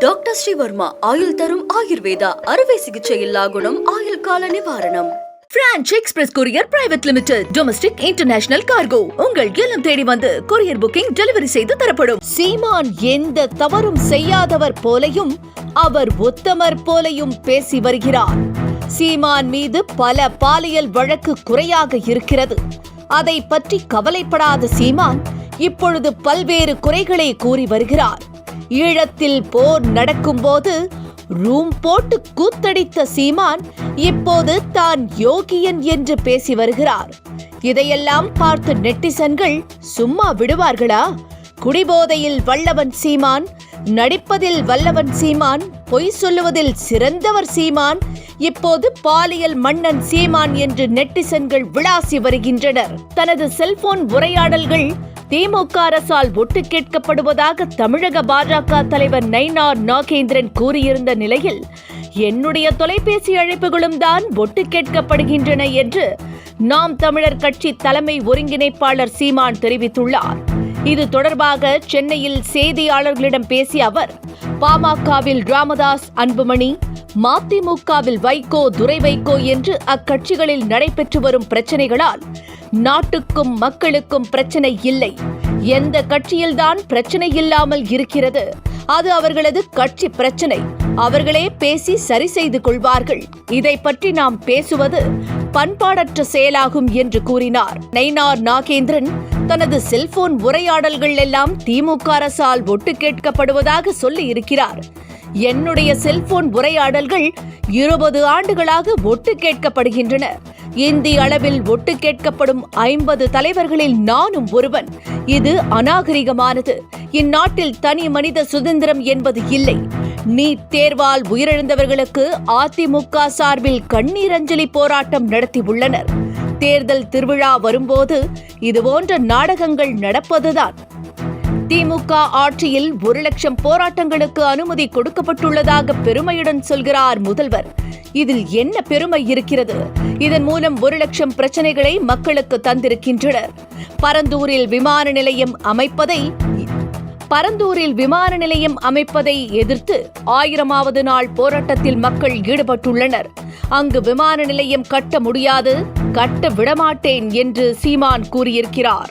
Doctor Sreevarma ஆயுள் தரும் ஆயுர்வேதா அறுவை சிகிச்சை இல்லா குணம் ஆயுள் கால நிவாரணம். Franch express courier private limited domestic international cargo உங்கள் இல்லம் தேடி வந்து கொரியர் புக்கிங் டெலிவரி செய்து தரப்படும். சீமான் எந்த தவறும் செய்யாதவர் போலையும் அவர் உத்தமர் போலையும் பேசி வருகிறார். சீமான் மீது பல பாலியல் வழக்கு குறையாக இருக்கிறது. அதை பற்றி கவலைப்படாத சீமான் இப்பொழுது பல்வேறு குறைகளை கூறி வருகிறார். ஈழத்தில் போர் நடக்கும்போது ரூம் போட்டு கூத்தடித்த சீமான் இப்போது தான் யோகியன் என்று பேசி வருகிறார். இதையெல்லாம் பார்த்து நெட்டிசன்கள் சும்மா விடுவார்களா? குடிபோதையில் வல்லவன் சீமான் நடிப்பதில் வல்லவன் சீமான் பொய் சொல்லுவதில் சிறந்தவர் சீமான் இப்போது பாலியல் மன்னன் சீமான் என்று நெட்டிசன்கள் விளாசி வருகின்றனர். தனது செல்போன் உரையாடல்கள் திமுக அரசால் ஒட்டு கேட்கப்படுவதாக தமிழக பாஜக தலைவர் நைனார் நாகேந்திரன் கூறியிருந்த நிலையில் என்னுடைய தொலைபேசி அழைப்புகளும் தான் ஒட்டு கேட்கப்படுகின்றன என்று நாம் தமிழர் கட்சி தலைமை ஒருங்கிணைப்பாளர் சீமான் தெரிவித்துள்ளார். இது தொடர்பாக சென்னையில் செய்தியாளர்களிடம் பேசிய அவர் பாமகவில் ராமதாஸ் அன்புமணி மதிமுகவில் வைகோ துரை வைகோ என்று அக்கட்சிகளில் நடைபெற்று வரும் பிரச்சனைகளால் நாட்டுக்கும் மக்களுக்கும் பிரச்சனை இல்லை. எந்த கட்சியில்தான் பிரச்சனை இல்லாமல் இருக்கிறது. அது அவர்களது கட்சி பிரச்சனை. அவர்களே பேசி சரி செய்து கொள்வார்கள். இதை பற்றி நாம் பேசுவது பண்பாடற்ற செயலாகும் என்று கூறினார். நைனார் நாகேந்திரன் தனது செல்போன் உரையாடல்கள் எல்லாம் திமுக அரசால் ஒட்டு கேட்கப்படுவதாக சொல்லி இருக்கிறார். என்னுடைய செல்போன் உரையாடல்கள் இருபது ஆண்டுகளாக ஒட்டு கேட்கப்படுகின்றன. இந்திய அளவில் ஒட்டு கேட்கப்படும் ஐம்பது தலைவர்களில் நானும் ஒருவன். இது அநாகரிகமானது. இந்நாட்டில் தனி மனித சுதந்திரம் என்பது இல்லை. நீட் தேர்வால் உயிரிழந்தவர்களுக்கு அதிமுக சார்பில் கண்ணீர் அஞ்சலி போராட்டம் நடத்தியுள்ளனர் தேர்தல் திருவிழா வரும்போது இதுபோன்ற நாடகங்கள் நடப்பதுதான். திமுக ஆட்சியில் ஒரு லட்சம் போராட்டங்களுக்கு அனுமதி கொடுக்கப்பட்டுள்ளதாக பெருமையுடன் சொல்கிறார் முதல்வர். இதில் என்ன பெருமை இருக்கிறது? இதன் மூலம் ஒரு லட்சம் பிரச்சனைகளை மக்களுக்கு தந்திருக்கின்றனர். பரந்தூரில் விமான நிலையம் அமைப்பதை பரந்தூரில் விமான நிலையம் அமைப்பதை எதிர்த்து ஆயிரமாவது நாள் போராட்டத்தில் மக்கள் ஈடுபட்டுள்ளனர். அங்கு விமான நிலையம் கட்ட முடியாது கட்ட விடமாட்டேன் என்று சீமான் கூறியிருக்கிறார்.